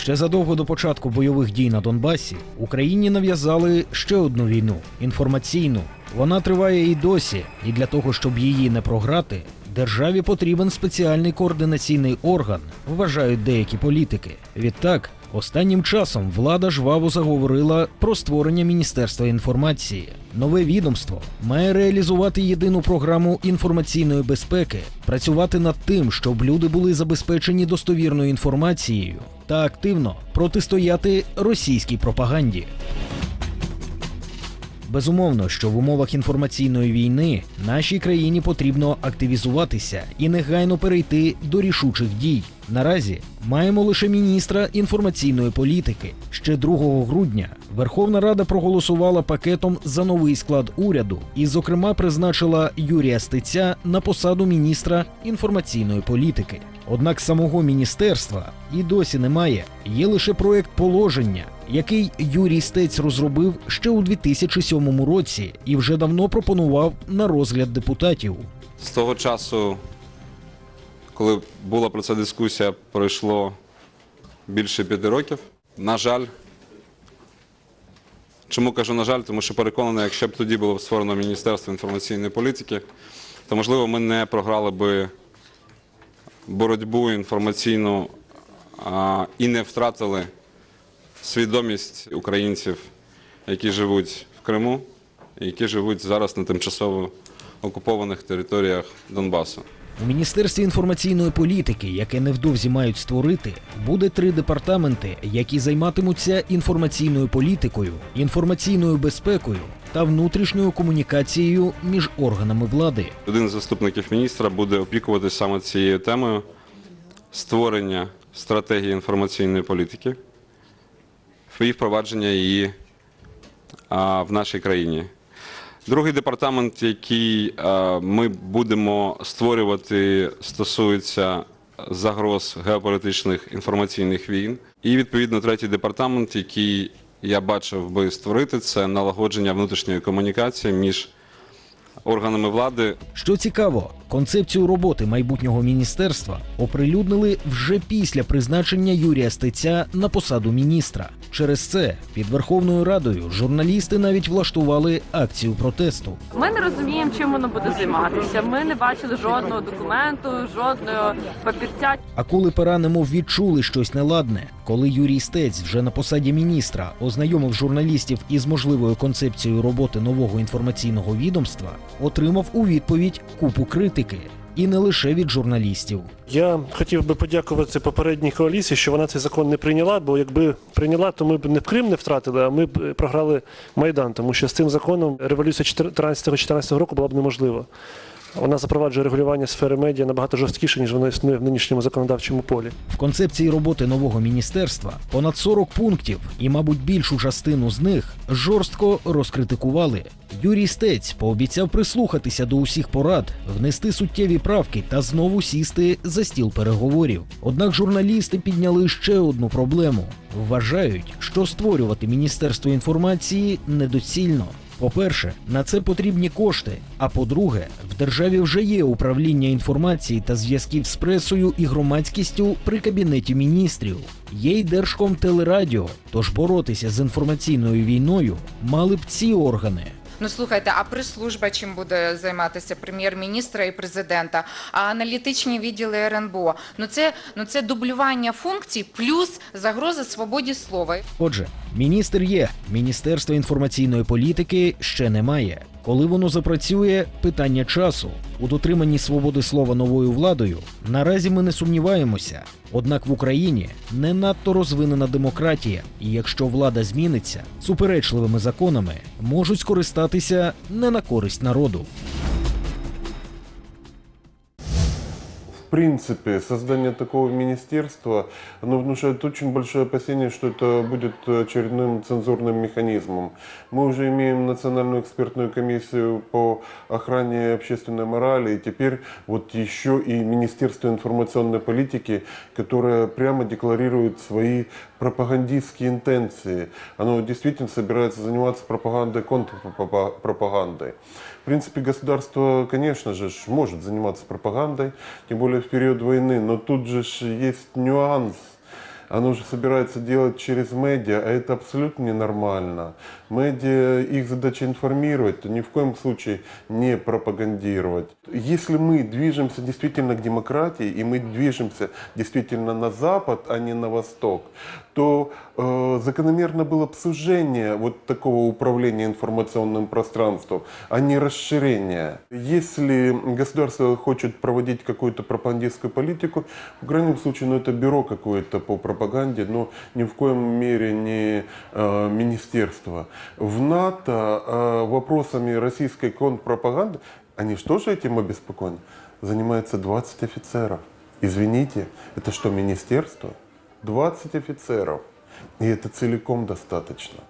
Ще задовго до початку бойових дій на Донбасі Україні нав'язали ще одну війну інформаційну. Вона триває і досі, і для того, щоб її не програти, державі потрібен спеціальний координаційний орган, вважають деякі політики. Відтак, останнім часом влада жваво заговорила про створення Міністерства інформації. Нове відомство має реалізувати єдину програму інформаційної безпеки, працювати над тим, щоб люди були забезпечені достовірною інформацією та активно протистояти російській пропаганді. Безумовно, що в умовах інформаційної війни нашій країні потрібно активізуватися і негайно перейти до рішучих дій. Наразі маємо лише міністра інформаційної політики. Ще 2 грудня Верховна Рада проголосувала пакетом за новий склад уряду і, зокрема, призначила Юрія Стеця на посаду міністра інформаційної політики. Однак самого міністерства і досі немає. Є лише проект положення, який Юрій Стець розробив ще у 2007 році і вже давно пропонував на розгляд депутатів. З того часу, коли була про це дискусія, пройшло більше п'яти років. На жаль, чому кажу на жаль, тому що переконаний, якщо б тоді було створено Міністерство інформаційної політики, то можливо ми не програли би боротьбу інформаційну а, і не втратили свідомість українців, які живуть в Криму, які живуть зараз на тимчасово окупованих територіях Донбасу. У Міністерстві інформаційної політики, яке невдовзі мають створити, буде три департаменти, які займатимуться інформаційною політикою, інформаційною безпекою та внутрішньою комунікацією між органами влади. Один з заступників міністра буде опікуватися саме цією темою створення стратегії інформаційної політики і впровадження її в нашій країні. Другий департамент, який ми будемо створювати, стосується загроз геополітичних інформаційних війн. І відповідно третій департамент, який я бачив би створити, це налагодження внутрішньої комунікації між органами влади Що цікаво, концепцію роботи майбутнього міністерства оприлюднили вже після призначення Юрія Стеця на посаду міністра. Через це під Верховною Радою журналісти навіть влаштували акцію протесту. Ми не розуміємо, чим воно буде займатися. Ми не бачили жодного документу, жодного папірця. А коли пера немов відчули щось неладне, коли Юрій Стець вже на посаді міністра ознайомив журналістів із можливою концепцією роботи нового інформаційного відомства, отримав у відповідь купу критики. І не лише від журналістів. Я хотів би подякувати попередній коаліції, що вона цей закон не прийняла, бо якби прийняла, то ми б не Крим не втратили, а ми б програли Майдан, тому що з цим законом революція 13-14 року була б неможлива. Вона запроваджує регулювання сфери медіа набагато жорсткіше, ніж воно існує в нинішньому законодавчому полі. В концепції роботи нового міністерства понад 40 пунктів, і, мабуть, більшу частину з них жорстко розкритикували. Юрій Стець пообіцяв прислухатися до усіх порад, внести суттєві правки та знову сісти за стіл переговорів. Однак журналісти підняли ще одну проблему: вважають, що створювати міністерство інформації недоцільно. По-перше, на це потрібні кошти. А по-друге, в державі вже є управління інформації та зв'язків з пресою і громадськістю при кабінеті міністрів. Є й Держкомтелерадіо, тож боротися з інформаційною війною мали б ці органи. Ну слухайте, а прес-служба чим буде займатися прем'єр-міністра і президента? А аналітичні відділи РНБО? Ну це ну це дублювання функцій плюс загроза свободі слова. Отже, міністр є, міністерства інформаційної політики ще немає. Коли воно запрацює, питання часу. У дотриманні свободи слова новою владою наразі ми не сумніваємося. Однак в Україні не надто розвинена демократія, і якщо влада зміниться, суперечливими законами можуть скористатися не на користь народу. принципе, создание такого министерства оно внушает очень большое опасение, что это будет очередным цензурным механизмом. Мы уже имеем Национальную экспертную комиссию по охране общественной морали, и теперь вот еще и Министерство информационной политики, которое прямо декларирует свои пропагандистские интенции. Оно действительно собирается заниматься пропагандой, контрпропагандой. Принципе, государство, конечно же, может заниматься пропагандой, тем более в период войны, но тут же есть нюанс. Оно же собирается делать через медиа, а это абсолютно ненормально. Медиа, их задача информировать, то ни в коем случае не пропагандировать. Если мы движемся действительно к демократии, и мы движемся действительно на запад, а не на восток, то э, закономерно было бы сужение вот такого управления информационным пространством, а не расширение. Если государство хочет проводить какую-то пропагандистскую политику, в крайнем случае, ну, это бюро какое-то по пропаганде, но ни в коем мере не э, министерство. В НАТО э, вопросами российской контрпропаганды, они что же этим обеспокоены? Занимается 20 офицеров. Извините, это что, министерство? 20 офицеров. И это целиком достаточно.